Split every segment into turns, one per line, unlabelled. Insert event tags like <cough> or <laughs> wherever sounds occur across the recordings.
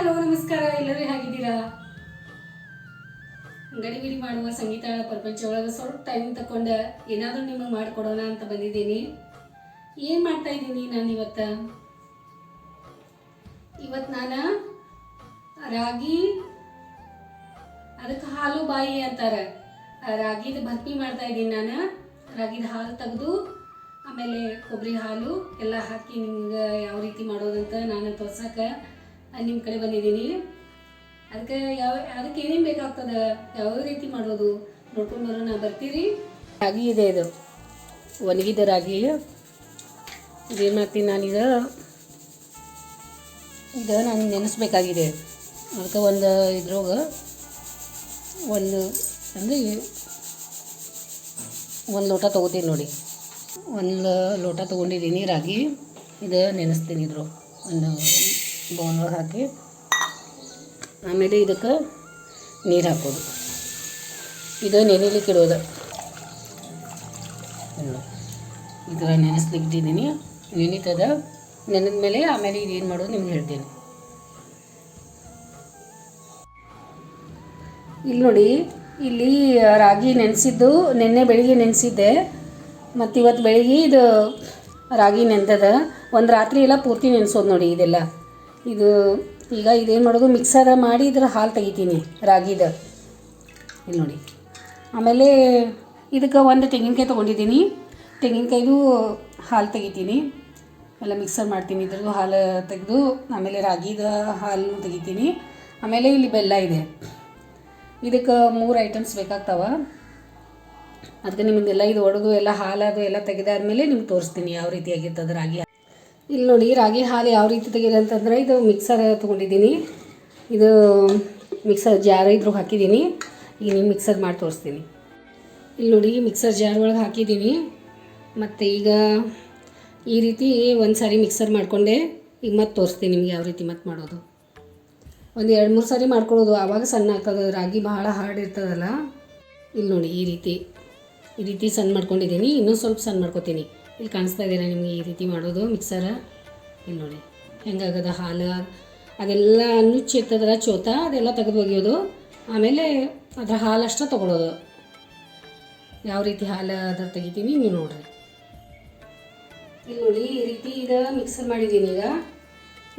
Hello, ನಮಸ್ಕಾರ. ಎಲ್ಲರೂ ಹೇಗಿದ್ದೀರಾ? ಗಡಿಬಿಡಿ ಮಾಡುವ ಸಂಗೀತ ಪ್ರಪಂಚ ಒಳಗೆ ಸ್ವಲ್ಪ ಟೈಮ್ ತಗೊಂಡು ಏನಾದರೂ ನಿಮಗೆ ಮಾಡಿಕೊಡೋಣ ಅಂತ ಬಂದಿದ್ದೀನಿ. ಏನು ಮಾಡ್ತಾ ಇದ್ದೀನಿ ನಾನು ಇವತ್ತು? ಇವತ್ತು ನಾನು ರಾಗಿ, ಅದಕ್ಕೆ ಹಾಲು ಬಾಯಿ ಅಂತಾರೆ. ರಾಗಿದ ಭರ್ತಿ ಮಾಡ್ತಾ ಇದ್ದೀನಿ ನಾನು. ರಾಗಿದ ಹಾಲು ತೆಗೆದು, ಆಮೇಲೆ ಕೊಬ್ಬರಿ ಹಾಲು ಎಲ್ಲ ಹಾಕಿ ನಿಮ್ಗೆ ಯಾವ ರೀತಿ ಮಾಡೋದಂತ ನಾನು ತೋರ್ಸಕ್ಕೆ ನಿಮ್ಮ ಕಡೆ ಬಂದಿದ್ದೀನಿ. ಅದಕ್ಕೆ ಯಾವ, ಅದಕ್ಕೆ ಏನೇನು ಬೇಕಾಗ್ತದೆ? ಯಾವ ರೀತಿ ಮಾಡೋದು? ನೋಡ್ಕೊಂಡು ಬರೋಣ, ಬರ್ತೀರಿ? ರಾಗಿ ಇದೆ ಇದು. ಒಣಗಿದ ರಾಗಿ ಇದೇನು ಮಾಡ್ತೀನಿ ನಾನೀಗ. ಇದು ನಾನು ನೆನೆಸ್ಬೇಕಾಗಿದೆ. ಅದಕ್ಕೆ ಒಂದು ಇದ್ರೊಳಗೆ ಒಂದು ಅಂದರೆ ಒಂದು ಲೋಟ ತೊಗೋತೀನಿ ನೋಡಿ. ಒಂದು ಲೋಟ ತೊಗೊಂಡಿದ್ದೀನಿ ರಾಗಿ. ಇದು ನೆನೆಸ್ತೀನಿ ಇದ್ರು. ಒಂದು ಬೌಲ್ ಹಾಕಿ. ಆಮೇಲೆ ಇದಕ್ಕೆ ನೀರು ಹಾಕೋದು. ಇದು ನೆನೆಲಿಕ್ಕೆ ಇಡೋದು. ಇದರ ನೆನೆಸ್ಲಿಕ್ಕಿದ್ದೀನಿ ನೆನೀತದ ನೆನೆದ ಮೇಲೆ ಆಮೇಲೆ ಇದೇನು ಮಾಡೋದು ನಿಮ್ಗೆ ಹೇಳ್ತೀನಿ. ಇಲ್ಲಿ ನೋಡಿ, ಇಲ್ಲಿ ರಾಗಿ ನೆನೆಸಿದ್ದು, ನಿನ್ನೆ ಬೆಳಿಗ್ಗೆ ನೆನೆಸಿದ್ದೆ. ಮತ್ತು ಇವತ್ತು ಬೆಳಿಗ್ಗೆ ಇದು ರಾಗಿ ನೆನೆದ ಒಂದು ರಾತ್ರಿ ಎಲ್ಲ ಪೂರ್ತಿ ನೆನೆಸೋದು ನೋಡಿ ಇದೆಲ್ಲ. ಇದು, ಈಗ ಇದೇನು ಮಾಡೋದು? ಮಿಕ್ಸರ ಮಾಡಿ ಇದ್ರ ಹಾಲು ತೆಗಿತೀನಿ, ರಾಗಿದ. ಇಲ್ಲಿ ನೋಡಿ. ಆಮೇಲೆ ಇದಕ್ಕೆ ಒಂದು ತೆಂಗಿನಕಾಯಿ ತೊಗೊಂಡಿದ್ದೀನಿ. ತೆಂಗಿನಕಾಯ್ದು ಹಾಲು ತೆಗಿತೀನಿ. ಎಲ್ಲ ಮಿಕ್ಸರ್ ಮಾಡ್ತೀನಿ, ಇದ್ರದ್ದು ಹಾಲು ತೆಗೆದು, ಆಮೇಲೆ ರಾಗಿದ ಹಾಲು ತೆಗಿತೀನಿ. ಆಮೇಲೆ ಇಲ್ಲಿ ಬೆಲ್ಲ ಇದೆ. ಇದಕ್ಕೆ ಮೂರು ಐಟಮ್ಸ್ ಬೇಕಾಗ್ತಾವೆ. ಅದಕ್ಕೆ ನಿಮಗೆಲ್ಲ ಇದು ಒಡೆದು, ಎಲ್ಲ ಹಾಲು ಅದು ಎಲ್ಲ ತೆಗೆದಾದ್ಮೇಲೆ ನಿಮ್ಗೆ ತೋರಿಸ್ತೀನಿ ಯಾವ ರೀತಿ ಆಗಿರ್ತದೆ ರಾಗಿ. ಇಲ್ಲಿ ನೋಡಿ, ರಾಗಿ ಹಾಲು ಯಾವ ರೀತಿ ತೆಗಿದೆ ಅಂತಂದ್ರೆ ಇದು ಮಿಕ್ಸರ್ ತೊಗೊಂಡಿದ್ದೀನಿ. ಇದು ಮಿಕ್ಸರ್ ಜಾರ್ ಇದ್ರೂ ಹಾಕಿದ್ದೀನಿ. ಈಗ ನೀವು ಮಿಕ್ಸರ್ ಮಾಡಿ ತೋರಿಸ್ತೀನಿ. ಇಲ್ಲಿ ನೋಡಿ ಮಿಕ್ಸರ್ ಜಾರ್ ಒಳಗೆ ಹಾಕಿದ್ದೀನಿ. ಮತ್ತು ಈಗ ಈ ರೀತಿ ಒಂದು ಸಾರಿ ಮಿಕ್ಸರ್ ಮಾಡಿಕೊಂಡೆ. ಈಗ ಮತ್ತೆ ತೋರಿಸ್ತೀನಿ ನಿಮ್ಗೆ ಯಾವ ರೀತಿ ಮತ್ತೆ ಮಾಡೋದು. ಒಂದು ಎರಡು ಮೂರು ಸಾರಿ ಮಾಡ್ಕೊಳ್ಳೋದು. ಆವಾಗ ಸಣ್ಣ ಆಗ್ತದೆ. ರಾಗಿ ಭಾಳ ಹಾರ್ಡ್ ಇರ್ತದಲ್ಲ. ಇಲ್ಲಿ ನೋಡಿ, ಈ ರೀತಿ ಈ ರೀತಿ ಸಣ್ಣ ಮಾಡ್ಕೊಂಡಿದ್ದೀನಿ. ಇನ್ನೂ ಸ್ವಲ್ಪ ಸಣ್ಣ ಮಾಡ್ಕೊತೀನಿ. ಇಲ್ಲಿ ಕಾಣಿಸ್ತಾ ಇದೆಯಲ್ಲ ನಿಮಗೆ ಈ ರೀತಿ ಮಾಡೋದು ಮಿಕ್ಸರ ಇಲ್ಲಿ ನೋಡಿ, ಹೆಂಗಾಗದ ಹಾಲು ಅದೆಲ್ಲ ನುಚ್ಚಿ ಇರ್ತದಲ್ಲ ಚೋತ, ಅದೆಲ್ಲ ತೆಗೆದು ಒಗೆಯೋದು. ಆಮೇಲೆ ಅದರ ಹಾಲು ಅಷ್ಟೇ ತೊಗೊಳೋದು. ಯಾವ ರೀತಿ ಹಾಲು ಅದ್ರ ತೆಗಿತೀನಿ ನೀವು ನೋಡಿರಿ. ಇಲ್ಲಿ ನೋಡಿ, ಈ ರೀತಿ ಈಗ ಮಿಕ್ಸರ್ ಮಾಡಿದ್ದೀನಿ ಈಗ.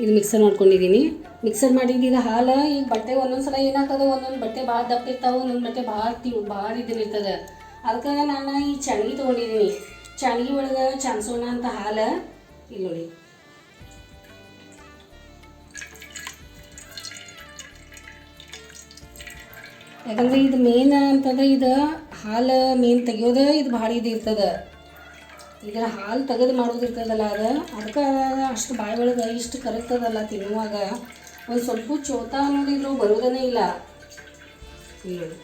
ಇದು ಮಿಕ್ಸರ್ ಮಾಡ್ಕೊಂಡಿದ್ದೀನಿ ಮಿಕ್ಸರ್ ಮಾಡಿದ್ದೀಗ ಹಾಲು ಈಗ ಬಟ್ಟೆ ಒಂದೊಂದು ಸಲ ಏನಾಗ್ತದೆ, ಒಂದೊಂದು ಬಟ್ಟೆ ಭಾಳ ದಪ್ಪ ಇರ್ತಾವೆ, ಒಂದೊಂದು ಬಟ್ಟೆ ಭಾಳ ತಿ ಭಾಳ ಇದಿರ್ತದೆ ಅದಕ್ಕೆ ನಾನು ಈ ಚಾಣ್ಗಿ ತೊಗೊಂಡಿದ್ದೀನಿ. ಚಾಣ್ಗಿ ಒಳಗೆ ಚಾನ್ಸೋಣ ಅಂತ ಹಾಲು. ಇಲ್ಲಿ ನೋಡಿ. ಯಾಕಂದ್ರೆ ಇದು ಮೇನ್ ಅಂತಂದ್ರೆ ಇದು ಹಾಲು ಮೇನ್ ತೆಗಿಯೋದು ಇದು ಭಾಳ ಇದು ಇರ್ತದೆ. ಇದರ ಹಾಲು ತೆಗೆದು ಮಾಡೋದು ಇರ್ತದಲ್ಲ ಅದು. ಅದಕ್ಕೆ ಅಷ್ಟು ಬಾಯಿ ಒಳಗೆ ಇಷ್ಟು ಕರಗ್ತದಲ್ಲ ತಿನ್ನುವಾಗ. ಒಂದು ಸ್ವಲ್ಪ ಚೋತ ಇದ್ರೂ ಬರೋದನೇ ಇಲ್ಲ. ಇಲ್ಲಿ ನೋಡಿ.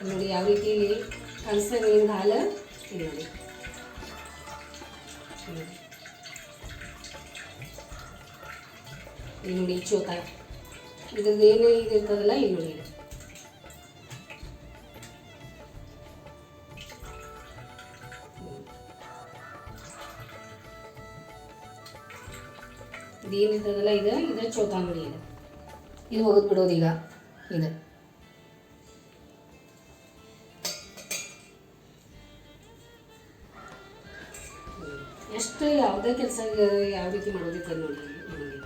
ಇಲ್ಲಿ ನೋಡಿ ಯಾವ ರೀತಿ ನಿಮ್ಗೆ ಹಾಲು ಇಲ್ಲಿ ನೋಡಿ ಇಲ್ಲಿ ನೋಡಿ. ಚೋತ. ಇದ್ರದ್ದು ಏನು ಇದು ಇರ್ತದಲ್ಲ ಇಲ್ಲಿ ನೋಡಿ. ಇದು. ಇದೇನಿರ್ತದಲ್ಲ ಇದು? ಇದು ಚೋತಾಂಗಡಿ ಇದು. ಇದು ಹೋಗದ್ ಬಿಡೋದು ಈಗ. ಇದು. ಎಷ್ಟು ಯಾವುದೇ ಕೆಲಸ ಯಾವ ರೀತಿ ಮಾಡೋದಿರ್ತದೆ ನೋಡಿ ನೋಡಿ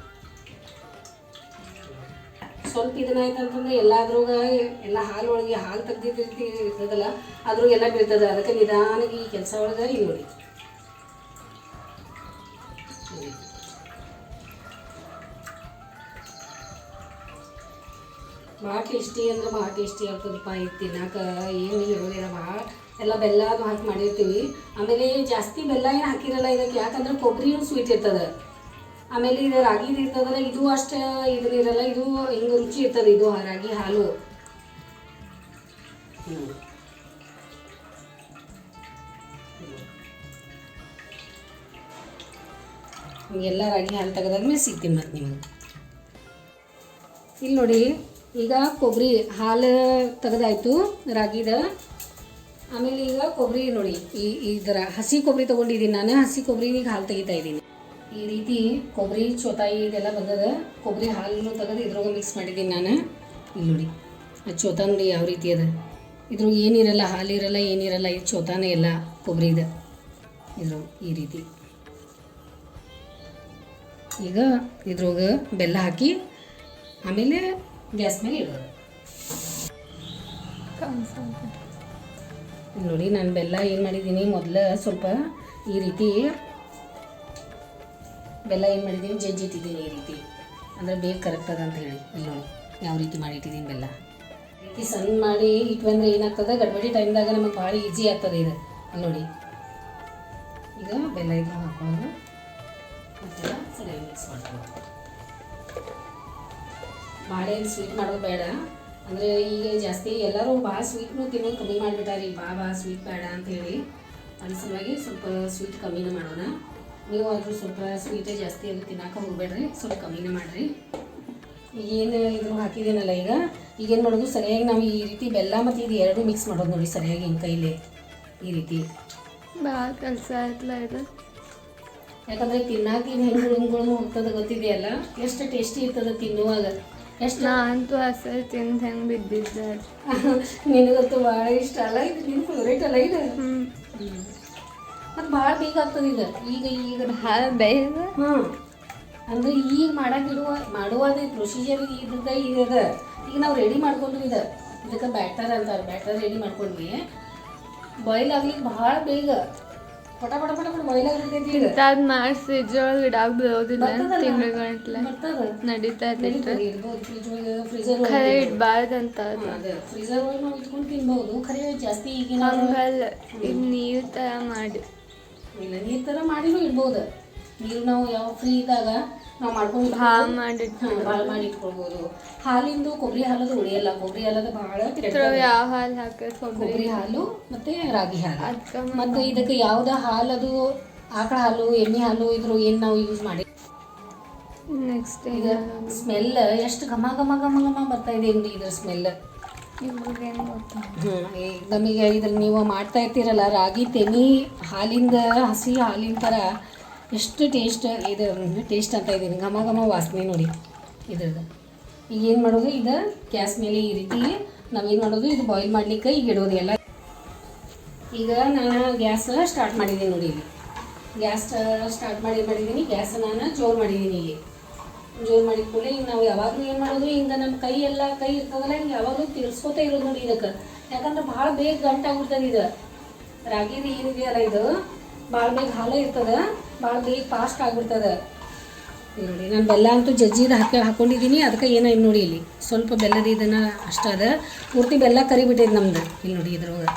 ಸ್ವಲ್ಪ ಇದನ್ನಾಯ್ತು ಅಂತಂದ್ರೆ ಎಲ್ಲಾದ್ರಾಗ ಎಲ್ಲ ಹಾಲು ಒಳಗೆ ಹಾಲು ತೆಗ್ದಿದ್ದು ಇರ್ತದಲ್ಲ ಅದ್ರಾಗ ಎಲ್ಲ ಬೀಳ್ತದೆ ಅದಕ್ಕೆ ನಿಧಾನಕ್ಕೆ ಈ ಕೆಲಸ ಒಳಗೆ ನೋಡಿ ನೋಡಿ. ಭಾಳ ಟೇಸ್ಟಿ ಅಂದ್ರೆ ಭಾಳ ಟೇಸ್ಟಿ ಆಗ್ತದಪ್ಪ ಇದು ತಿನ್ನಾಕ ಏನು ಇರೋದಿಲ್ಲ ಭಾಳ ಎಲ್ಲ ಬೆಲ್ಲ ಅದು ಹಾಕಿ ಮಾಡಿರ್ತೀವಿ. ಆಮೇಲೆ ಜಾಸ್ತಿ ಬೆಲ್ಲ ಏನು ಹಾಕಿರಲ್ಲ ಇದಕ್ಕೆ, ಯಾಕಂದ್ರೆ ಕೊಬ್ಬರಿನೂ ಸ್ವೀಟ್ ಇರ್ತದೆ. ಆಮೇಲೆ ಇದು ರಾಗಿದು ಇರ್ತದಲ್ಲ, ಇದು ಅಷ್ಟು ಇದ್ರಿರಲ್ಲ ಇದು ಹಿಂಗೆ ರುಚಿ ಇರ್ತದೆ, ಇದು ರಾಗಿ ಹಾಲು. ಎಲ್ಲ ರಾಗಿ ಹಾಲು ತೆಗೆದಾದ್ಮೇಲೆ ಸಿಗ್ತೀನಿ ಮತ್ತೆ ನಿಮಗೆ. ಇಲ್ಲಿ ನೋಡಿ, ಈಗ ಕೊಬ್ಬರಿ ಹಾಲು ತೆಗೆದಾಯ್ತು ರಾಗಿದ. ಆಮೇಲೆ ಈಗ ಕೊಬ್ಬರಿ ನೋಡಿ, ಈ ಇದರ ಹಸಿ ಕೊಬ್ಬರಿ ತೊಗೊಂಡಿದ್ದೀನಿ ನಾನು, ಹಸಿ ಕೊಬ್ಬರಿ ಈಗ ಹಾಲು ತೆಗಿತಾ ಇದ್ದೀನಿ. ಈ ರೀತಿ ಕೊಬ್ಬರಿ, ಚೋತಾಯಿ ಇದೆಲ್ಲ ಬಂದದ, ಕೊಬ್ಬರಿ ಹಾಲನ್ನು ತೆಗೆದು ಇದ್ರಾಗ ಮಿಕ್ಸ್ ಮಾಡಿದ್ದೀನಿ ನಾನು. ಇಲ್ಲಿ ನೋಡಿ, ಆ ಚೋತಾ ನೋಡಿ ಯಾವ ರೀತಿ ಅದ. ಇದ್ರಾಗ ಏನಿರಲ್ಲ, ಹಾಲಿರಲ್ಲ, ಏನಿರಲ್ಲ ಇದು ಚೋತಾನೇ ಎಲ್ಲ ಕೊಬ್ಬರಿದು ಇದ್ರ ಈ ರೀತಿ. ಈಗ ಇದ್ರಾಗ ಬೆಲ್ಲ ಹಾಕಿ, ಆಮೇಲೆ ಗ್ಯಾಸ್ ಮೇಲೆ ಇಡೋದು. ನೋಡಿ, ನಾನು ಬೆಲ್ಲ ಏನು ಮಾಡಿದ್ದೀನಿ? ಮೊದಲು ಸ್ವಲ್ಪ ಈ ರೀತಿ ಬೆಲ್ಲ ಏನು ಮಾಡಿದ್ದೀನಿ? ಜಜ್ಜಿ ಇಟ್ಟಿದ್ದೀನಿ ಈ ರೀತಿ. ಅಂದರೆ ಬೇಗ ಕರೆಕ್ಟ್ ಅದ ಅಂತ ಹೇಳಿ. ಇಲ್ಲಿ ನೋಡಿ, ಯಾವ ರೀತಿ ಮಾಡಿಟ್ಟಿದ್ದೀನಿ ಬೆಲ್ಲ. ರೀತಿ ಸಣ್ಣ ಮಾಡಿ ಇಟ್ವಂದ್ರೆ ಏನಾಗ್ತದೆ? ಗಡ್ಬಡಿ ಟೈಮ್ದಾಗ ನಮಗೆ ಭಾಳ ಈಸಿ ಆಗ್ತದೆ ಇದು. ನೋಡಿ. ಈಗ ಬೆಲ್ಲ ಇದು ಹಾಕೊಂಡು ಮತ್ತೆಲ್ಲ ಸರಿಯಾಗಿ ಮಿಕ್ಸ್ ಮಾಡ್ಕೊಳ್ಳೋದು ಭಾಳ ಏನು ಸ್ವೀಟ್ ಮಾಡೋದು ಬೇಡ. ಅಂದರೆ ಈಗ ಜಾಸ್ತಿ ಎಲ್ಲರೂ ಭಾಳ ಸ್ವೀಟ್ನು ತಿನ್ನೋದು ಕಮ್ಮಿ ಮಾಡಿಬಿಟ್ಟಾರೆ. ರೀ ಭಾಳ ಭಾಳ ಸ್ವೀಟ್ ಬೇಡ ಅಂತೇಳಿ. ಅದ್ರ ಸಲುವಾಗಿ ಸ್ವಲ್ಪ ಸ್ವೀಟ್ ಕಮ್ಮಿನೇ ಮಾಡೋಣ. ನೀವು ಆದರೂ ಸ್ವಲ್ಪ ಸ್ವೀಟೇ ಜಾಸ್ತಿ ಅದು ತಿನ್ನೋಕೆ ಹೋಗ್ಬೇಡ್ರಿ ಸ್ವಲ್ಪ ಕಮ್ಮಿನೇ ಮಾಡಿರಿ. ಏನು ಇದು ಹಾಕಿದ್ದೀನಲ್ಲ ಈಗ. ಈಗೇನು ಮಾಡೋದು ಸರಿಯಾಗಿ ನಾವು ಈ ರೀತಿ ಬೆಲ್ಲ ಮತ್ತು ಇದು ಎರಡು ಮಿಕ್ಸ್ ಮಾಡೋದು ನೋಡಿ ಸರಿಯಾಗಿ ಹಿಂಗೆ ಕೈಲಿ. ಈ ರೀತಿ.
ಭಾಳ ಕೆಲಸ ಆಯ್ತಲ್ಲ ಇದು
ಯಾಕಂದರೆ ತಿನ್ನಾಕ ಇದು ಹೆಂಗೆ ಹುಳುಗಳು ಹೋಗ್ತದೆ ಗೊತ್ತಿದೆಯಲ್ಲ? ಎಷ್ಟು ಟೇಸ್ಟಿ ಇರ್ತದೆ ತಿನ್ನುವಾಗ. ಎಷ್ಟು?
ನಾ ಅಂತೂ ಹಸರು ತಿಂದು ಹೆಂಗೆ ಬಿದ್ದಿದ್ದೆ. <laughs>
ನಿನಗಂತೂ ಭಾಳ ಇಷ್ಟ ಅಲ್ಲ? ಇದು ನಿನ್ನ ಫೇವ್ರೇಟ್ ಅಲ್ಲ ಇದು?
ಹ್ಞೂ
ಮತ್ತು ಭಾಳ ಬೇಗ ಆಗ್ತದೆ ಇದು. ಈಗ ಈಗ
ಭಾಳ ಬೇಗ.
ಹಾಂ ಅಂದ್ರೆ ಈಗ ಮಾಡಾಕಿರುವ ಮಾಡುವುದೇ ಪ್ರೊಸೀಜರ್ ಇದ್ರದ ಇದ ಈಗ ನಾವು ರೆಡಿ ಮಾಡ್ಕೊಂಡು ಇದು ಇದಕ್ಕೆ ಬ್ಯಾಟರ್ ಅಂತಾರೆ. ಬ್ಯಾಟರ್ ರೆಡಿ ಮಾಡ್ಕೊಂಡ್ವಿ. ಬಾಯ್ಲ್ ಆಗ್ಲಿಕ್ಕೆ ಭಾಳ ಬೇಗ.
ಇಂಥದ್ದು ಮಾಡಿ ಫ್ರಿಜ್ ಒಳಗೆ ಇಡಾಕ್ ಬರೋದಿಲ್ಲ
ಬರ್ತದಲ್ಲ?
ತಿಂಗಳುಗಂಟ್ಲೆ
ಬರ್ತದ?
ನಡೀತಾ ಇರ್ತೈತೆ
ಇರ್ಬೋದು. ಫ್ರಿಜ್ ಒಳಗೆ ಫ್ರೀಜರ್
ಖರೆ ಇಡಬಾರ್ದಂತ ಅದು.
ಅದೇ. ಫ್ರೀಜರ್ ಒಳಗೆ ನಾವು ಇಟ್ಕೊಂಡು ತಿನ್ಬೋದು. ಜಾಸ್ತಿ ಈಗಿನ
ಹಂಗಲ್ಲ. ಇದು ನೀರು ಥರ ಮಾಡಿ.
ಇಲ್ಲ ನೀರು ಥರ ಮಾಡಿನೂ ಇಡ್ಬೋದು. ನೀರು ನಾವು ಯಾವ ಫ್ರೀ ಇದ್ದಾಗ ನಾವು ಮಾಡ್ಕೊಂಡು
ಭಾಳ ಮಾಡಿ
ಭಾಳ ಮಾಡಿ ಇಟ್ಕೊಳ್ಬೋದು ಹಾಲಿಂದು ಕೊಬ್ಬರಿ ಹಾಲದು ಉಳಿಯಲ್ಲ. ಕೊಬ್ಬರಿ ಹಾಲದ ಭಾಳ
ಯಾವ ಹಾಲು ಹಾಕಿದ್ರೆ ಕೊಬ್ಬರಿ?
ಹಾಲು ಮತ್ತೆ ರಾಗಿ ಹಾಲು. ಮತ್ತು ಇದಕ್ಕೆ ಯಾವ್ದ ಹಾಲದು ಆಕಳ ಹಾಲು ಎಮ್ಮೆ ಹಾಲು ಇದ್ರು ಏನು ನಾವು ಯೂಸ್ ಮಾಡಿ?
ನೆಕ್ಸ್ಟ್
ಈಗ ಸ್ಮೆಲ್ ಎಷ್ಟು ಘಮ ಘಮ ಘಮ ಘಮ ಬರ್ತಾ ಇದೆ ಏನು ಇದ್ರ ಸ್ಮೆಲ್ ನಮಗೆ ಇದ್ರ ನೀವು ಮಾಡ್ತಾ ಇರ್ತೀರಲ್ಲ ರಾಗಿ ತೆನಿ ಹಾಲಿಂದ ಹಸಿ ಹಾಲಿನ ಥರ ಎಷ್ಟು ಟೇಸ್ಟ್ ಇದು ಟೇಸ್ಟ್ ಅಂತ ಇದ್ದೀನಿ. ಘಮ ಘಮ ವಾಸನೆ ನೋಡಿ ಇದ್ರದ್ದು. ಈಗ ಏನು ಮಾಡೋದು? ಇದು ಗ್ಯಾಸ್ ಮೇಲೆ ಈ ರೀತಿ ನಾವೇನು ಮಾಡೋದು? ಇದು ಬಾಯ್ಲ್ ಮಾಡಲಿಕ್ಕೆ ಈಗ ಇಡೋದು ಎಲ್ಲ. ಈಗ ನಾನು ಗ್ಯಾಸ್ ಸ್ಟಾರ್ಟ್ ಮಾಡಿದ್ದೀನಿ ನೋಡಿ ಇಲ್ಲಿ. ಗ್ಯಾಸ್ ಸ್ಟಾರ್ಟ್ ಮಾಡಿ ಮಾಡಿದ್ದೀನಿ. ಗ್ಯಾಸ್ ನಾನು ಜೋರು ಮಾಡಿದ್ದೀನಿ ಈಗ ಜೋರು ಮಾಡಿದ ಕೂಡಲೇ ಈಗ ನಾವು ಯಾವಾಗಲೂ ಏನು ಮಾಡೋದು? ಹಿಂಗೆ ನಮ್ಮ ಕೈ ಎಲ್ಲ ಕೈ ಇರ್ತದಲ್ಲ, ಹಿಂಗೆ ಯಾವಾಗಲೂ ತಿರ್ಸ್ಕೊತಾ ಇರೋದು ನೋಡಿ ಇದಕ್ಕೆ. ಯಾಕಂದ್ರೆ ಭಾಳ ಬೇಗ ಗಂಟಾಗ್ಬಿಡ್ತದೆ ಇದು. ರಾಗಿದು ಏನಿದೆಯಲ್ಲ ಇದು? ಭಾಳ ಬೇಗ ಹಾಲು ಇರ್ತದೆ. ಭಾಳ ಬೇಗ ಫಾಸ್ಟ್ ಆಗ್ಬಿಡ್ತದೆ. ಇಲ್ಲಿ ನೋಡಿ ನಾನು ಬೆಲ್ಲ ಅಂತೂ ಜಜ್ಜಿದ ಹಾಕಿ ಹಾಕೊಂಡಿದ್ದೀನಿ ಅದಕ್ಕೆ ಏನಾಯ್ತು ನೋಡಿ ಇಲ್ಲಿ. ಸ್ವಲ್ಪ ಬೆಲ್ಲದ ಇದನ್ನು ಅಷ್ಟು ಅದ. ಪೂರ್ತಿ ಬೆಲ್ಲ ಕರಿಬಿಟ್ಟೈತೆ ನಮ್ದು. ಇಲ್ಲಿ ನೋಡಿ ಇದ್ರೊಳಗೆ.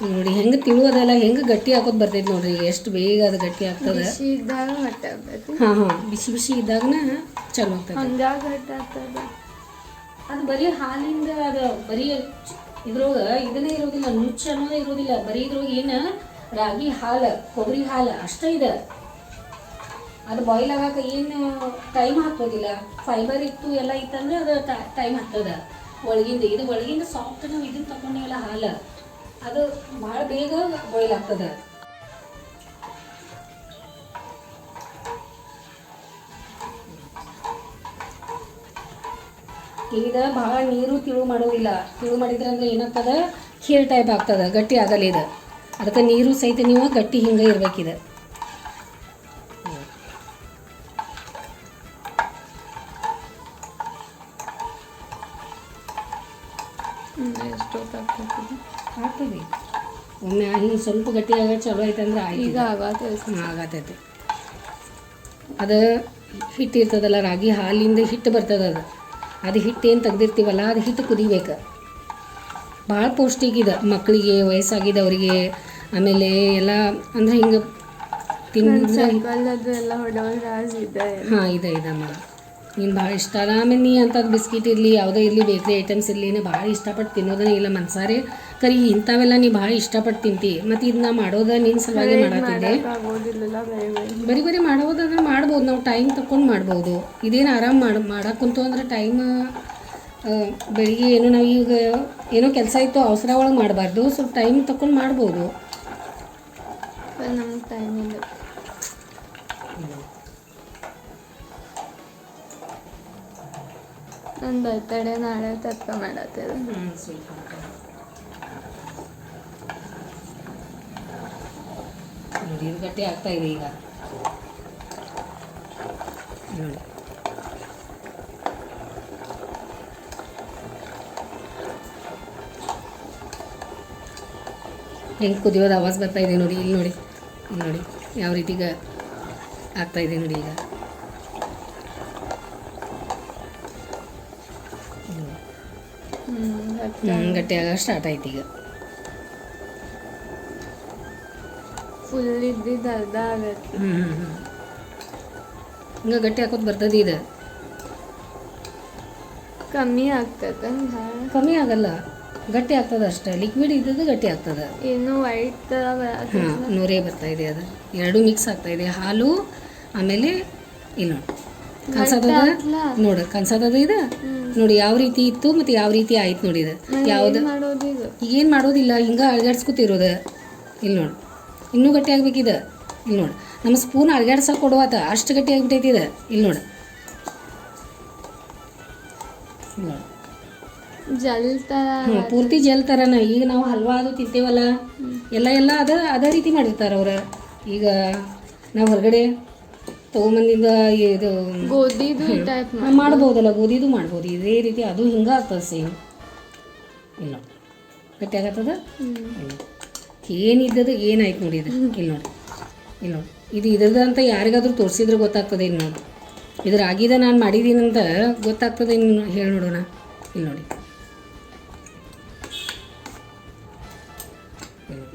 ಇಲ್ಲಿ ನೋಡಿ ಹೆಂಗೆ ತಿಳುವುದಲ್ಲ ಹೆಂಗೆ ಗಟ್ಟಿ ಹಾಕೋದು ಬರ್ತೈತೆ ನೋಡ್ರಿ ಎಷ್ಟು ಬೇಗ ಅದು ಗಟ್ಟಿ ಆಗ್ತದೆ.
ಇದ್ದಾಗ
ಹಾಂ ಹಾಂ. ಬಿಸಿ ಬಿಸಿ ಇದ್ದಾಗನ ಚಲೋ ಆಗ್ತದೆ. ಅದು ಬರೀ ಹಾಲಿಂದ ಅದು ಬರೀ ಇದ್ರೊಳಗೆ ಇದನ್ನೇ ಇರೋದಿಲ್ಲ ನುಚ್ಚ ಅನ್ನೋದೇ ಇರೋದಿಲ್ಲ. ಬರೀ ಇದ್ರೊಳಗೆ ಏನು? ರಾಗಿ ಹಾಲು, ಕೊಬ್ಬರಿ ಹಾಲು, ಅಷ್ಟೇ ಇದೆ. ಅದು ಬಾಯ್ಲ್ ಆಗಾಕ ಏನು ಟೈಮ್ ಹಾಕೋದಿಲ್ಲ ಫೈಬರ್ ಇತ್ತು ಎಲ್ಲ ಇತ್ತಂದ್ರೆ ಅದು ಟೈಮ್ ಹಾಕ್ತದ ಒಳಗಿಂದ, ಇದು ಒಳಗಿಂದ ಸಾಫ್ಟ್ ನಾವು ಇದನ್ನ ತಗೊಂಡಿವಲ್ಲ ಹಾಲು. ಅದು ಭಾಳ ಬೇಗ ಬಾಯ್ಲ್ ಆಗ್ತದೆ. ಈಗ ಭಾಳ ನೀರು ತಿಳು ಮಾಡೋದಿಲ್ಲ. ತಿಳು ಮಾಡಿದ್ರೆ ಅಂದ್ರೆ ಏನಾಗ್ತದೆ? ಖೀರ್ ಟೈಪ್ ಆಗ್ತದೆ ಗಟ್ಟಿ ಆಗಲ್ಲ ಇದು. ಅದಕ್ಕೆ ನೀರು ಸಹಿತ ನೀವು ಗಟ್ಟಿ ಹಿಂಗೆ ಇರ್ಬೇಕಿದೆ. ಆಗ್ತದೆ ಒಮ್ಮೆ ಹಿಂಗೆ ಸ್ವಲ್ಪ ಗಟ್ಟಿ ಆಗ ಚಲೋ ಐತೆ ಅಂದ್ರೆ ಆಯ್ತು
ಈಗ ಆಗತ್ತೆ
ಆಗತ್ತೈತೆ ಆಗತೈತಿ. ಅದು ಹಿಟ್ಟು ಇರ್ತದಲ್ಲ ರಾಗಿ ಹಾಲಿಂದ ಹಿಟ್ಟು ಬರ್ತದೆ ಅದು. ಅದು ಹಿಟ್ಟು ಏನು ತೆಗ್ದಿರ್ತೀವಲ್ಲ ಅದು ಹಿಟ್ಟು ಕುದಿಬೇಕು. ಭಾಳ ಪೌಷ್ಟಿಕ ಇದೆ ಮಕ್ಕಳಿಗೆ ವಯಸ್ಸಾಗಿದ್ದವರಿಗೆ ಆಮೇಲೆ ಎಲ್ಲ ಅಂದರೆ ಹಿಂಗೆ ಹಾಂ ಇದೆ ಇದಮ್ಮ ನೀನು ಭಾಳ ಇಷ್ಟ. ಅದ ಆಮೇಲೆ ನೀ ಅಂಥದ್ದು ಬಿಸ್ಕಿಟ್ ಇರಲಿ ಯಾವುದೇ ಇರಲಿ ಬೇಕ್ರಿ ಐಟಮ್ಸ್ ಇರಲಿ ಭಾಳ ಇಷ್ಟಪಟ್ಟು ತಿನ್ನೋದೇ ಇಲ್ಲ ಮನ್ಸಾರೆ. ಕರಿ ಇಂಥವೆಲ್ಲ ನೀ ಭಾಳ ಇಷ್ಟಪಟ್ಟು ತಿಂತಿ. ಮತ್ತು ಇದು ನಾ ಮಾಡೋದ ನಿನ್ನ ಸಲುವಾಗಿ ಮಾಡತ್ತಿದ್ದೆ
ಬೇರೆ ಬೇರೆ
ಮಾಡೋದಂದ್ರೆ ಮಾಡ್ಬೋದು. ನಾವು ಟೈಮ್ ತಕೊಂಡು ಮಾಡ್ಬೋದು. ಇದೇನು ಆರಾಮ್ ಮಾಡಿ ಮಾಡಕ್ಕೆ ಕುಂತು ಅಂದ್ರೆ ಟೈಮ್ ಬೆಳಿಗ್ಗೆ ಏನೋ ನಾವು ಈಗ ಏನೋ ಕೆಲಸ ಇತ್ತು ಅವಸರ ಒಳಗೆ ಮಾಡಬಾರ್ದು. ಸ್ವಲ್ಪ ಟೈಮ್ ತಕೊಂಡು ಮಾಡ್ಬೋದು.
ನಮ್ಗೆ ಟೈಮ್ ಇಲ್ಲ. ನನ್ನ ಬರ್ತಡೇ ನಾಳೆ ಹ್ಞೂ ಮಾಡತ್ತೇವೆ
ಹ್ಞೂ ಸ್ವೀಟ್ ನೋಡಿ, ಇದು ಗಟ್ಟಿ ಆಗ್ತಾ ಇದೆ ಈಗ. ನೋಡಿ. ಹೆಂಗೆ ಕುದಿಯೋದು ಆವಾಜ್ ಬರ್ತಾ ಇದೆ ನೋಡಿ, ಇಲ್ಲಿ ನೋಡಿ ನೋಡಿ, ಯಾವ ರೀತಿಗ ಆಗ್ತಾ ಇದೆ ನೋಡಿ ಈಗ. ಗಟ್ಟಿಯಾಗ ಸ್ಟಾರ್ಟ್ ಆಯ್ತು ಈಗ.
ಫುಲ್ ಇದ್ದಿದ್ದು ಅರ್ಧ ಆಗತ್ತೆ.
ಹ್ಞೂ ಹ್ಞೂ ಹ್ಞೂ ಹಿಂಗೆ ಗಟ್ಟಿ ಹಾಕೋದು ಬರ್ತದೆ ಇದು?
ಕಮ್ಮಿ ಆಗ್ತದ
ಕಮ್ಮಿ ಆಗಲ್ಲ. ಗಟ್ಟಿ ಆಗ್ತದೆ ಅಷ್ಟೇ. ಲಿಕ್ವಿಡ್ ಇದ್ದದ್ದು ಗಟ್ಟಿ ಆಗ್ತದ.
ಇನ್ನು ವೈಟ್ ಥರ ಬರತ್ತೆ
ಹಾಂ ನೂರೇ ಬರ್ತಾ ಇದೆ ಅದು. ಎರಡು ಮಿಕ್ಸ್ ಆಗ್ತಾ ಇದೆ ಹಾಲು ಆಮೇಲೆ ಇಲ್ಲ ನೋಡಿ ಕನ್ಸದ ನೋಡ ಕನ್ಸದ ಇದು? ನೋಡಿ ಯಾವ ರೀತಿ ಇತ್ತು ಮತ್ತು ಯಾವ ರೀತಿ ಆಯ್ತು ನೋಡಿ ಇದು. ಯಾವ್ದು?
ಈಗ
ಈಗೇನು ಮಾಡೋದಿಲ್ಲ ಹಿಂಗೆ ಅಳ್ಗಾಡ್ಸ್ಕೊತಿರೋದು. ಇಲ್ಲ ನೋಡಿ. ಇನ್ನೂ ಗಟ್ಟಿ ಆಗ್ಬೇಕಿದೆ ಇಲ್ಲಿ ನೋಡಿ. ನಮ್ಮ ಸ್ಪೂನ್ ಅಳ್ಗಾಡ್ಸಕ್ಕೆ ಕೊಡುವಾತ ಅಷ್ಟು ಗಟ್ಟಿ ಆಗ್ಬಿಟ್ಟೈತಿ ಇದು. ಇಲ್ಲಿ ನೋಡಿ.
ಜಲ್ ಥರ
ಪೂರ್ತಿ ಜೆಲ್ ಥರನ ಈಗ ನಾವು ಹಲ್ವಾ ಅದು ತಿಂತೇವಲ್ಲ. ಎಲ್ಲ ಎಲ್ಲ ಅದ ಅದೇ ರೀತಿ ಮಾಡಿರ್ತಾರೆ ಅವ್ರು. ಈಗ ನಾವು ಹೊರಗಡೆ ತೊಗೊಂಬಂದಿಂದ ಇದು
ಗೋಧಿದು ಟೈಪ್
ಮಾಡ್ಬೋದಲ್ಲ. ಗೋಧಿದು ಮಾಡ್ಬೋದು. ಇದೇ ರೀತಿ ಅದು ಹಿಂಗೆ ಆಗ್ತದೆ ಸೇಮ್ ಇಲ್ಲ ಗಟ್ಟಿ ಆಗತ್ತದ? ಏನಿದ್ದದು ಏನಾಯ್ತು ನೋಡಿ ಇದು. ಇಲ್ಲಿ ನೋಡಿ. ಇಲ್ಲಿ ನೋಡಿ. ಇದು ಇದ್ರದ್ದು ಅಂತ ಯಾರಿಗಾದ್ರೂ ತೋರಿಸಿದ್ರೆ ಗೊತ್ತಾಗ್ತದೆ ಇಲ್ಲಿ ನೋಡಿ. ಇದ್ರ ಆಗಿದೆ ನಾನು ಮಾಡಿದ್ದೀನಂತ ಗೊತ್ತಾಗ್ತದೆ ಇನ್ನು ಹೇಳಿ ನೋಡೋಣ. ಇಲ್ಲಿ ನೋಡಿ.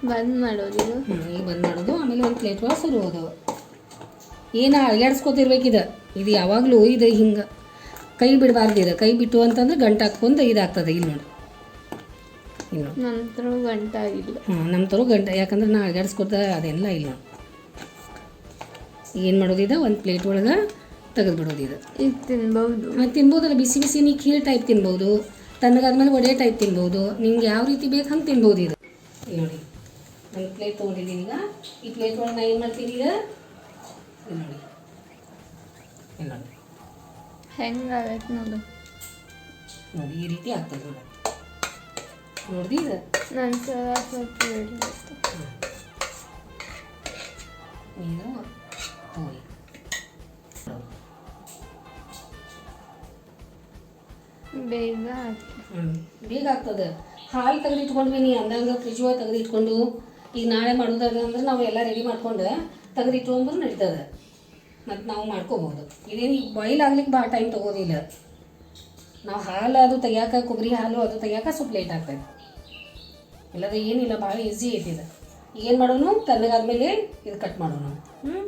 ಬಂದ್ ಮಾಡೋದು ಇದು?
ಈಗ ಬಂದ್ ಮಾಡೋದು. ಆಮೇಲೆ ಒಂದು ಪ್ಲೇಟ್ ಒಳಗೆ ಸುರುವುದು ಏನು ಅಳ್ಗಾಡ್ಸ್ಕೊತಿರ್ಬೇಕಿದು ಇದು ಯಾವಾಗಲೂ ಇದು ಹಿಂಗೆ. ಕೈ ಬಿಡಬಾರ್ದು ಇದು. ಕೈ ಬಿಟ್ಟು ಅಂತಂದ್ರೆ ಗಂಟು ಹಾಕ್ಕೊಂಡು ಇದಾಗ್ತದೆ. ಇಲ್ಲಿ ನೋಡಿ. ಇಲ್ಲಿ.
ನಂತರ ಗಂಟ ಆಗಿಲ್ಲ
ಹಾಂ ನಮ್ಮ ತರೋ ಗಂಟ ಯಾಕಂದ್ರೆ ನಾ ಅಳ್ಗಾಡ್ಸ್ಕೊತ ಅದೆಲ್ಲ ಇಲ್ಲ. ಏನು ಮಾಡೋದು ಇದು? ಒಂದು ಪ್ಲೇಟ್ ಒಳಗೆ ತೆಗೆದು ಬಿಡೋದು ಇದು.
ಇದು ತಿನ್ಬಹುದು
ಹಾಂ ತಿನ್ಬೋದಲ್ಲ ಬಿಸಿ ಬಿಸಿ ನೀ ಖೀರ್ ಟೈಪ್ ತಿನ್ಬೋದು. ತಣ್ಣಗಾದ್ಮೇಲೆ ಒಡೆ ಟೈಪ್ ತಿನ್ಬೋದು. ನಿಮ್ಗೆ ಯಾವ ರೀತಿ ಬೇಕು ಹಂಗೆ ತಿನ್ಬೋದು ಇದು. ಇಲ್ಲಿ ನೋಡಿ ಒಂದು ಪ್ಲೇಟ್ ತೊಗೊಂಡಿದ್ದೀನಿ ಈಗ. ಈ ಪ್ಲೇಟ್ ಒಳಗೆ ನಾ ಏನು ಮಾಡ್ತೀನಿ ಈಗ? ಇಲ್ಲಿ ನೋಡಿ ಇಲ್ಲಿ ನೋಡಿ.
ಹೆಂಗಾಗೈತೆ ನೋಡು.
ನೋಡಿ ಈ ರೀತಿ ಆಗ್ತದೆ ನೋಡಿ. ನೋಡ್ದಿ
ನನ್ನ ಸಲ ಸ್ವಲ್ಪ.
ನೀನು ಹೋಗಿ
ಬೇಗ.
ಬೇಗ ಆಗ್ತದೆ. ಹಾಲು ತೆಗೆದು ಇಟ್ಕೊಂಡ್ವಿ ನೀ ಅಂದಂಗೆ ಫ್ರಿಜ್ ಒಳಗೆ ತೆಗೆದು ಇಟ್ಕೊಂಡು ಈಗ ನಾಳೆ ಮಾಡೋದಾಗ ಅಂದ್ರೆ ನಾವು ಎಲ್ಲ ರೆಡಿ ಮಾಡ್ಕೊಂಡು ತೆಗೆದು ಇಟ್ಕೊಂಡ್ರು ನಡೀತದೆ. ಮತ್ತು ನಾವು ಮಾಡ್ಕೋಬೋದು. ಇದೇನು ಬಾಯ್ಲ್ ಆಗ್ಲಿಕ್ಕೆ ಭಾಳ ಟೈಮ್ ತೊಗೋದಿಲ್ಲ. ನಾವು ಹಾಲು ಅದು ತೆಗಿಯಾಕ ಕೊಬ್ಬರಿ ಹಾಲು ಅದು ತೆಗಿಯಾಕ ಸ್ವಲ್ಪ ಲೇಟ್ ಆಗ್ತದೆ ಇಲ್ಲದ ಏನಿಲ್ಲ ಭಾಳ ಈಸಿ ಐತಿ ಇದು. ಏನು ಮಾಡೋನು? ತಣ್ಣಗಾದ್ಮೇಲೆ ಇದು ಕಟ್ ಮಾಡೋಣ ಹ್ಞೂ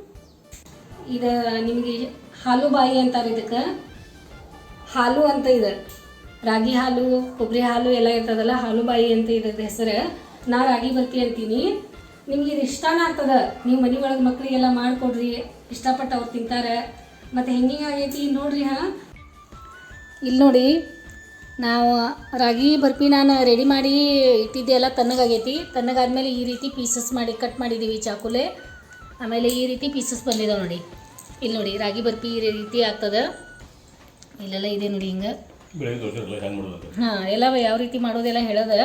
ಇದು ನಿಮಗೆ ಹಾಲು ಬಾಯಿ ಅಂತಾರೆ ಇದಕ್ಕೆ. ಹಾಲು ಅಂತ ಇದೆ. ರಾಗಿ ಹಾಲು ಕೊಬ್ಬರಿ ಹಾಲು ಎಲ್ಲ ಇರ್ತದಲ್ಲ ಹಾಲು ಬಾಯಿ ಅಂತ ಇದ್ರದ್ದು ಹೆಸರು. ನಾ ರಾಗಿ ಬರ್ತಿ ಅಂತೀನಿ. ನಿಮ್ಗೆ ಇದು ಇಷ್ಟನ ಆಗ್ತದ? ನೀವು ಮನೆ ಒಳಗೆ ಮಕ್ಕಳಿಗೆಲ್ಲ ಮಾಡಿಕೊಡ್ರಿ ಇಷ್ಟಪಟ್ಟು ಅವ್ರು ತಿಂತಾರೆ. ಮತ್ತು ಹೆಂಗೆ ಆಗೈತಿ ನೋಡ್ರಿ ಹಾಂ? ಇಲ್ಲಿ ನೋಡಿ ನಾವು ರಾಗಿ ಬರ್ಪಿ ನಾನು ರೆಡಿ ಮಾಡಿ ಇಟ್ಟಿದ್ದೆ ಎಲ್ಲ ತಣ್ಣಗಾಗೈತಿ. ತಣ್ಣಗಾದ್ಮೇಲೆ ಈ ರೀತಿ ಪೀಸಸ್ ಮಾಡಿ ಕಟ್ ಮಾಡಿದ್ದೀವಿ ಚಾಕುಲೆ. ಆಮೇಲೆ ಈ ರೀತಿ ಪೀಸಸ್ ಬಂದಿದ್ದಾವೆ ನೋಡಿ. ಇಲ್ಲಿ ನೋಡಿ ರಾಗಿ ಬರ್ಪಿ ಈ ರೀತಿ ಆಗ್ತದೆ. ಇಲ್ಲೆಲ್ಲ ಇದೆ ನೋಡಿ ಹಿಂಗೆ. ಹಾಂ ಎಲ್ಲ ಯಾವ ರೀತಿ ಮಾಡೋದೆಲ್ಲ ಹೇಳೋದ.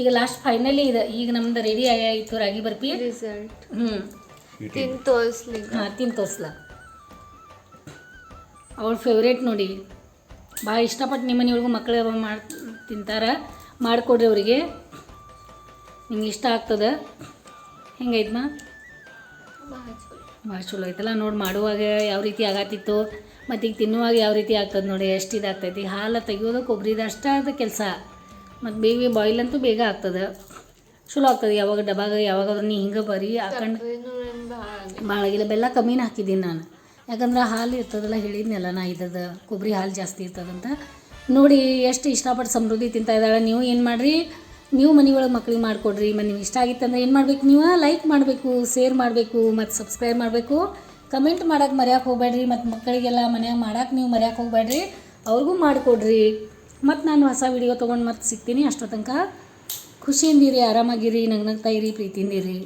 ಈಗ ಲಾಸ್ಟ್ ಫೈನಲಿ ಇದೆ. ಈಗ ನಮ್ದು ರೆಡಿ ಆಗಿತ್ತು ರಾಗಿ ಬರ್ಪಿ.
ರಿಸಲ್ಟ್
ಹ್ಞೂ
ತಿನ್ ತೋರಿಸ್ಲಿ
ಹಾಂ ತಿಂದು ತೋರಿಸ್ಲಾ. ಅವಳ ಫೇವ್ರೇಟ್ ನೋಡಿ. ಭಾಳ ಇಷ್ಟಪಟ್ಟು ನಿಮ್ಮ ಮನೆಯೊಳಗೂ ಮಕ್ಕಳು ಮಾಡಿ ತಿಂತಾರೆ. ಮಾಡಿಕೊಡ್ರಿ ಅವರಿಗೆ. ನಿಮ್ಗೆ ಇಷ್ಟ ಆಗ್ತದೆ. ಹೆಂಗೈತ್ಮಾ? ಭಾಳ ಚಲೋ ಐತಲ್ಲ ನೋಡಿ ಮಾಡುವಾಗ ಯಾವ ರೀತಿ ಆಗತ್ತಿತ್ತು ಮತ್ತು ಈಗ ತಿನ್ನುವಾಗ ಯಾವ ರೀತಿ ಆಗ್ತದೆ ನೋಡಿ ಎಷ್ಟು ಇದಾಗ್ತೈತಿ ಹಾಲು ತೆಗಿಯೋದು ಕೊಬ್ಬರಿದು ಅಷ್ಟೇ ಅದು ಕೆಲಸ. ಮತ್ತು ಬೇಗ ಬಾಯ್ಲ್ ಅಂತೂ ಬೇಗ ಆಗ್ತದೆ. ಚಲೋ ಆಗ್ತದೆ ಯಾವಾಗ ಡಬಾಗ ಯಾವಾಗ ನೀ ಹಿಂಗೆ ಬರೀ ಹಾಕೊಂಡು ಭಾಳ ಆಗಿಲ್ಲ. ಬೆಲ್ಲ ಕಮ್ಮಿನ ಹಾಕಿದ್ದೀನಿ ನಾನು. ಯಾಕಂದ್ರೆ ಹಾಲು ಇರ್ತದಲ್ಲ ಹೇಳಿದ್ನಲ್ಲ ನಾ ಇದ್ದದ ಕೊಬ್ಬರಿ ಹಾಲು ಜಾಸ್ತಿ ಇರ್ತದಂತ. ನೋಡಿ, ಎಷ್ಟು ಇಷ್ಟಪಟ್ಟು ಸಮೃದ್ಧಿ ತಿಂತಾ ಇದ್ದಾಳೆ. ನೀವು ಏನು ಮಾಡಿರಿ? ನೀವು ಮನೆ ಒಳಗೆ ಮಕ್ಳಿಗೆ ಮಾಡಿಕೊಡ್ರಿ. ಮತ್ತು ನಿಮ್ಗೆ ಇಷ್ಟ ಆಗಿತ್ತಂದ್ರೆ ಏನು ಮಾಡಬೇಕು ನೀವು? ಲೈಕ್ ಮಾಡಬೇಕು ಶೇರ್ ಮಾಡಬೇಕು ಮತ್ತು ಸಬ್ಸ್ಕ್ರೈಬ್ ಮಾಡಬೇಕು. ಕಮೆಂಟ್ ಮಾಡಕ್ಕೆ ಮರ್ಯಾಕೆ ಹೋಗ್ಬೇಡ್ರಿ. ಮತ್ತು ಮಕ್ಕಳಿಗೆಲ್ಲ ಮನ್ಯಾಗ ಮಾಡಕ್ಕೆ ನೀವು ಮರ್ಯಾಕೆ ಹೋಗ್ಬೇಡ್ರಿ. ಅವ್ರಿಗೂ ಮಾಡಿಕೊಡ್ರಿ. ಮತ್ತು ನಾನು ಹೊಸ ವಿಡಿಯೋ ತೊಗೊಂಡು ಮತ್ತೆ ಸಿಗ್ತೀನಿ. ಅಷ್ಟೋ ತನಕ ಖುಷಿಯಿಂದಿರಿ, ಆರಾಮಾಗಿರಿ, ನಗ್ನಗ್ತಾ ಇರಿ, ಪ್ರೀತಿಯಿಂದಿರಿ.